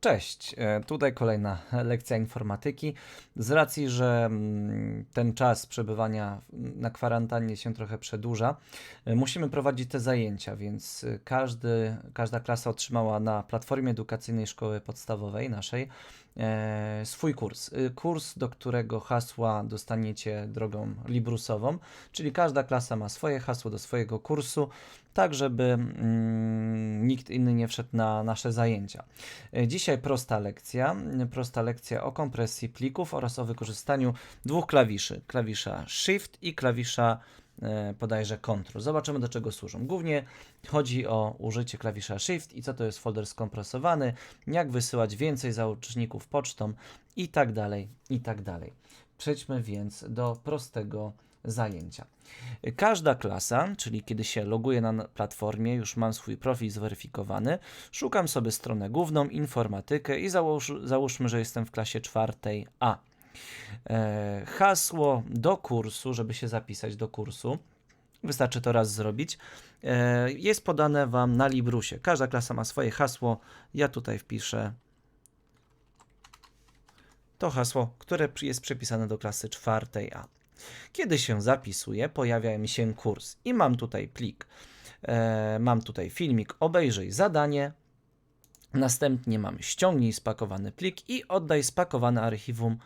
Cześć, e, tutaj kolejna lekcja informatyki. Z racji, że mm, ten czas przebywania na kwarantannie się trochę przedłuża, e, musimy prowadzić te zajęcia, więc e, każdy, każda klasa otrzymała na platformie edukacyjnej szkoły podstawowej naszej swój kurs. E, Kurs, do którego hasła dostaniecie drogą librusową, czyli każda klasa ma swoje hasło do swojego kursu, tak żeby mm, nikt inny nie wszedł na nasze zajęcia. E, Dzisiaj prosta lekcja, m, prosta lekcja o kompresji plików oraz o wykorzystaniu dwóch klawiszy, klawisza Shift i klawisza e, bodajże Ctrl. Zobaczymy do czego służą. Głównie chodzi o użycie klawisza Shift i co to jest folder skompresowany, jak wysyłać więcej załączników pocztą i tak dalej, i tak dalej. Przejdźmy więc do prostego zajęcia. Każda klasa, czyli kiedy się loguję na platformie, już mam swój profil zweryfikowany, szukam sobie stronę główną, informatykę i załóż, załóżmy, że jestem w klasie czwartej A. E, hasło do kursu, żeby się zapisać do kursu, wystarczy to raz zrobić, e, jest podane Wam na Librusie. Każda klasa ma swoje hasło. Ja tutaj wpiszę to hasło, które jest przypisane do klasy czwartej A. Kiedy się zapisuję, pojawia mi się kurs i mam tutaj plik. E, mam tutaj filmik, obejrzyj zadanie. Następnie mamy ściągnij spakowany plik i oddaj spakowane archiwum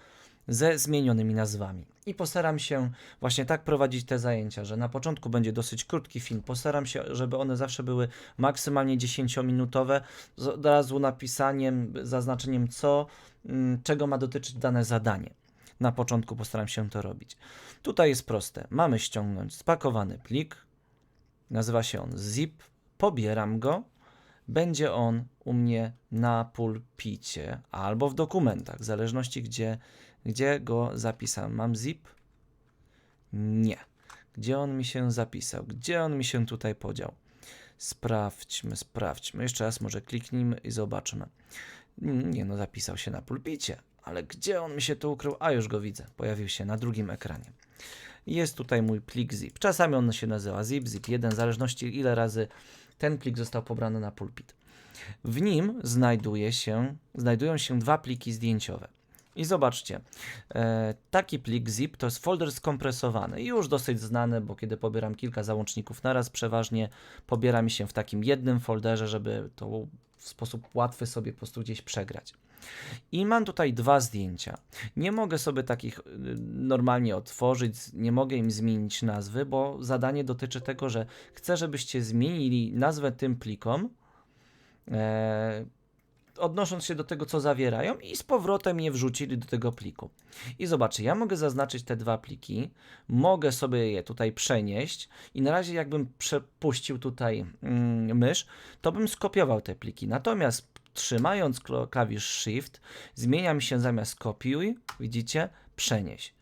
ze zmienionymi nazwami. I postaram się właśnie tak prowadzić te zajęcia, że na początku będzie dosyć krótki film. Postaram się, żeby one zawsze były maksymalnie 10-minutowe, z od razu napisaniem, zaznaczeniem co, mm, czego ma dotyczyć dane zadanie. Na początku postaram się to robić. Tutaj jest proste. Mamy ściągnąć spakowany plik. Nazywa się on zip. Pobieram go. Będzie on u mnie na pulpicie albo w dokumentach, w zależności gdzie, gdzie go zapisałem. Mam zip? Nie. Gdzie on mi się zapisał? Gdzie on mi się tutaj podział? Sprawdźmy, sprawdźmy. Jeszcze raz może kliknijmy i zobaczmy. Nie no, zapisał się na pulpicie, ale gdzie on mi się tu ukrył? A już go widzę. Pojawił się na drugim ekranie. Jest tutaj mój plik zip. Czasami on się nazywa zip, zip1, w zależności ile razy ten plik został pobrany na pulpit. W nim znajduje się, znajdują się dwa pliki zdjęciowe. I zobaczcie, e, taki plik zip to jest folder skompresowany, już dosyć znany, bo kiedy pobieram kilka załączników naraz, przeważnie pobiera mi się w takim jednym folderze, żeby to w sposób łatwy sobie po prostu gdzieś przegrać. I mam tutaj dwa zdjęcia. Nie mogę sobie takich y, normalnie otworzyć, nie mogę im zmienić nazwy, bo zadanie dotyczy tego, że chcę, żebyście zmienili nazwę tym plikom, e, odnosząc się do tego, co zawierają, i z powrotem je wrzucili do tego pliku. I zobaczcie, ja mogę zaznaczyć te dwa pliki, mogę sobie je tutaj przenieść i na razie jakbym przepuścił tutaj mm, mysz, to bym skopiował te pliki. Natomiast trzymając klawisz Shift, zmienia mi się zamiast kopiuj, widzicie, przenieś.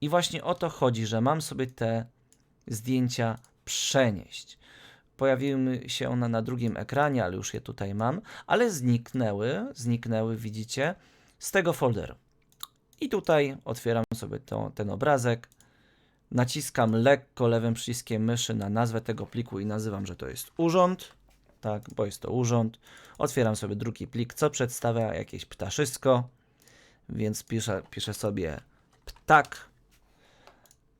I właśnie o to chodzi, że mam sobie te zdjęcia przenieść. Pojawiły się one na drugim ekranie, ale już je tutaj mam, ale zniknęły, zniknęły, widzicie, z tego folderu. I tutaj otwieram sobie to, ten obrazek, naciskam lekko lewym przyciskiem myszy na nazwę tego pliku i nazywam, że to jest urząd, tak, bo jest to urząd. Otwieram sobie drugi plik, co przedstawia jakieś ptaszysko, więc piszę, piszę sobie ptak.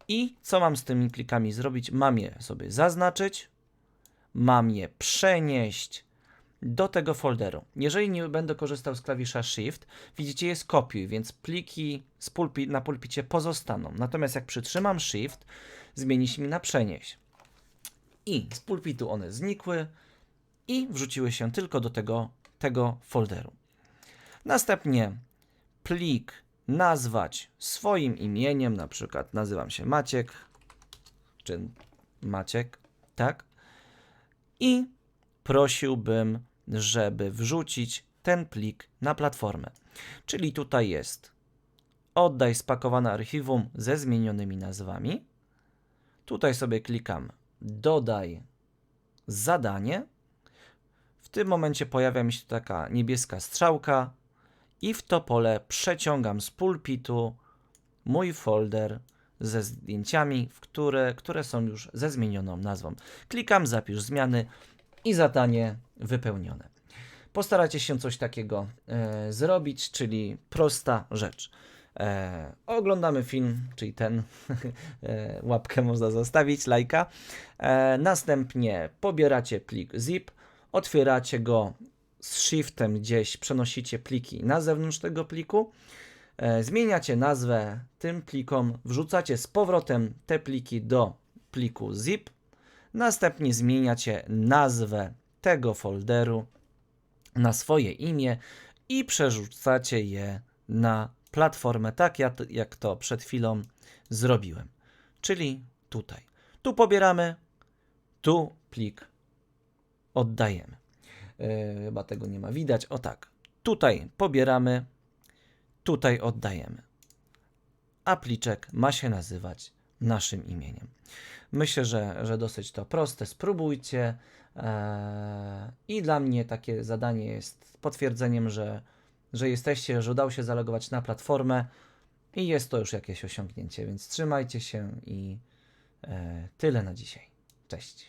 I co mam z tymi plikami zrobić? Mam je sobie zaznaczyć, mam je przenieść do tego folderu. Jeżeli nie będę korzystał z klawisza Shift, widzicie jest kopiuj, więc pliki pulpi, na pulpicie pozostaną. Natomiast jak przytrzymam Shift, zmieni się mi na przenieść. I z pulpitu one znikły i wrzuciły się tylko do tego, tego folderu. Następnie plik nazwać swoim imieniem, na przykład nazywam się Maciek, czy Maciek, tak? I prosiłbym, żeby wrzucić ten plik na platformę. Czyli tutaj jest oddaj spakowane archiwum ze zmienionymi nazwami. Tutaj sobie klikam dodaj zadanie. W tym momencie pojawia mi się taka niebieska strzałka i w to pole przeciągam z pulpitu mój folder ze zdjęciami, w które, które są już ze zmienioną nazwą. Klikam zapisz zmiany i zadanie wypełnione. Postarajcie się coś takiego e, zrobić, czyli prosta rzecz. E, oglądamy film, czyli ten, e, łapkę można zostawić, lajka. E, następnie pobieracie plik zip, otwieracie go z shiftem gdzieś, przenosicie pliki na zewnątrz tego pliku, zmieniacie nazwę tym plikom, wrzucacie z powrotem te pliki do pliku zip, następnie zmieniacie nazwę tego folderu na swoje imię i przerzucacie je na platformę, tak jak, jak to przed chwilą zrobiłem. Czyli tutaj. Tu pobieramy, tu plik oddajemy. Yy, chyba tego nie ma widać. O tak. Tutaj pobieramy, tutaj oddajemy. A pliczek ma się nazywać naszym imieniem. Myślę, że, że dosyć to proste. Spróbujcie. Eee, I dla mnie takie zadanie jest potwierdzeniem, że, że jesteście, że udało się zalogować na platformę i jest to już jakieś osiągnięcie, więc trzymajcie się i e, tyle na dzisiaj. Cześć.